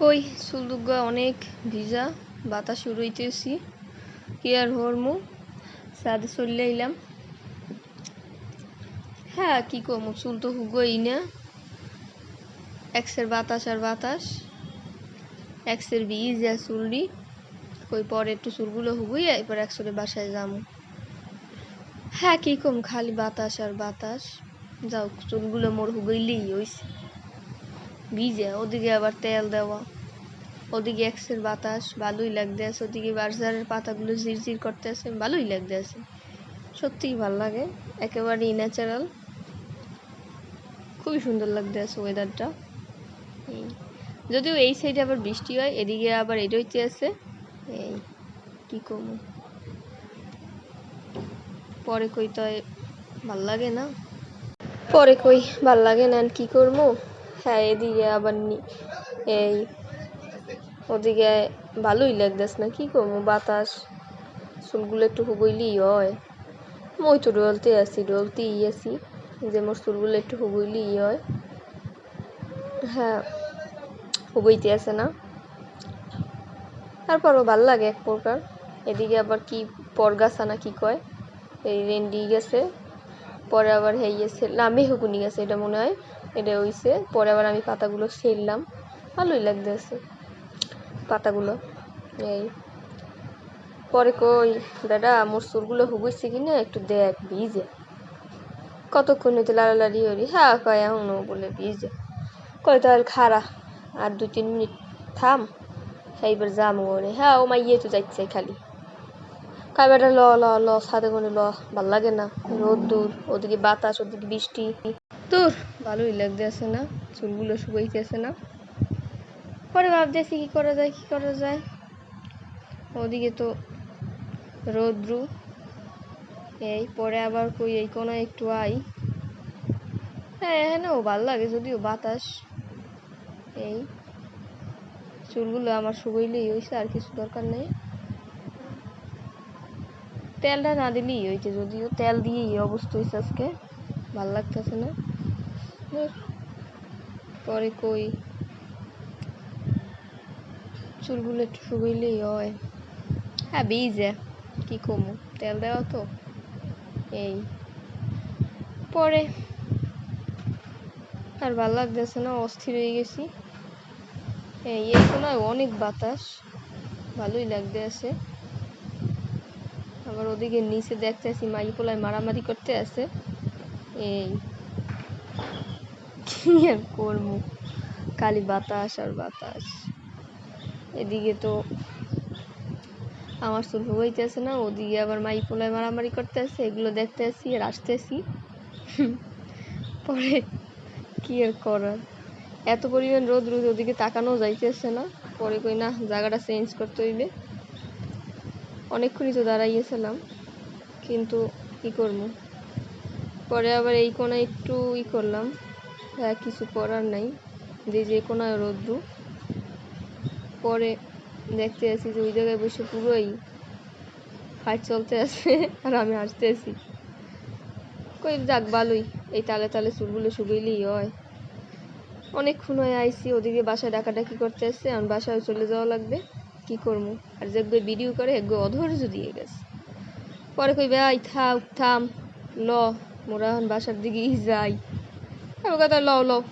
কই চুলদুগা অনেক ভিজা, বাতাস উড়াইতেছি। কি আর হরমু সাদে চলে আইলাম। হ্যাঁ কি কমু চুল তো হুগোই না। এক্সের বাতাস আর বাতাস। এক্সের ভিজা চুলডি। কই, পরে একটু চুলগুলো হুগুইয়া এরপর একসরে বাসায় যামু। হ্যাঁ কি কম খালি বাতাস আর বাতাস। যাও, চুলগুলো মোর হুগইলেই হইছে। ভিজে, ওদিকে আবার তেল দেওয়া। ওদিকে এক্সের বাতাস, ভালোই লাগতে আছে। ওদিকে বার্জারের পাতাগুলো ঝিরঝির করতে আছে, ভালোই লাগতে আছে। সত্যিই ভালো লাগে, একেবারেই ন্যাচারাল খুবই সুন্দর লাগতে আছে ওয়েদারটা যদিও এই সাইডে আবার বৃষ্টি হয়, এদিকে আবার এটা হইতে আছে। এই, কি কমু? পরে কই তো ভালো লাগে না? পরে কই ভালো লাগে না কি করব হ্যাঁ এদিকে আবার এই ওদিকে ভালোই লাগতেছে না, কি করব? বাতাস, চুলগুলো একটু হুবইলেই হয়। মই তো ডলতে আছি, ডলতেই আছি, যে মোর চুলগুলো একটু হুবইলেই হয়। হ্যাঁ হুবইতে আছে না। তারপরও ভালো লাগে এক প্রকার। এদিকে আবার কি পরগাছা না কি কয়? এই রেন্ডি গেছে, পরে আবার হেই গেছে না মেহগুনি গেছে, এটা মনে হয়। এটা হইছে। পরে আবার আমি পাতাগুলো সেরলাম ভালোই লাগতেছে। পাতাগুলো। এই। পরে কই, দাদা মোর চুলগুলো হুগুইছে কিনা? একটু দেখ, ভিজে। কতক্ষণ হইতে লাড়ালাড়ি হরি হ্যাঁ কয়, এখন বলে ভিজে। কয় তাহলে খারা আর দু তিন মিনিট থাম, এইবার যাম ওরে হ্যাঁ ও মাইয়ে তো যাচ্ছে খালি। কয়, বেটা, ল ল ল সাথে করে ল, ভালো লাগে না। রোদ দূর, ওদিকে বাতাস, ওদিকে বৃষ্টি। দূর ভালোই লাগতে আছে না, চুলগুলো শুকাইতেছে না। পরে ভাবতেছি কি করা যায়, কি করা যায়? ওদিকে তো রৌদ্রু, এই পরে আবার কই, এই কোনো একটু আই। হ্যাঁ হ্যাঁ ভালো লাগে যদিও বাতাস। এই চুলগুলো আমার শুকাইলেই হয়েছে আর কিছু দরকার নেই। তেলটা না দিলেই হয়েছে যদিও তেল দিয়েই অবস্থা হয়েছে আজকে, ভালো লাগতেছে না। পরে কই? চুলগুলো একটু শুকাইলেই হয়। হ্যাঁ ভিজে। কি কমু? তেল দেওয়া তো। এই। পরে আর ভালো লাগতেছে না, অস্থির হয়ে গেছি। এই এই কোনায় অনেক বাতাস। ভালোই লাগতে আছে আবার ওদিকে নিচে দেখতেছি মাই পোলায় মারামারি করতে আছে। এই। কি আর করব? খালি বাতাস আর বাতাস। এদিকে তো আমার চুল হইতেছে না, ওদিকে আবার মাই পোলায় মারামারি করতে আছে এগুলো দেখতে আসি আর আসতেছি। পরে কি আর করার? এত পরিমাণ রোদ রোদ ওদিকে তাকানো যাইতেছে না। পরে কই না, জায়গাটা চেঞ্জ করতে হইবে। অনেকক্ষণই তো দাঁড়াইয়েছিলাম, কিন্তু কি করব? পরে আবার এই কোনায় একটু ই করলাম। হ্যাঁ কিছু করার নাই। যে যে কোনায় রোদ্রু পরে দেখতে আসি যে ওই জায়গায় বসে পুরোই ফাইট চলতে আছে আর আমি হাসতে আছি কই যাক, ভালোই। এই তালে তালে চুলগুলো শুকাইলেই হয়। অনেকক্ষণ হয়ে আইসি, ওদিকে বাসায় ডাকাডাকি করতে আসছে আমার বাসায় চলে যাওয়া লাগবে। কি করব? আর যে ভিডিও করে, একগো অধৈর্য দিয়ে গেছে। পরে কই, ভাই থাক থাম, ল। মোরা এখন বাসার দিকেই যাই। 系咪嗰只六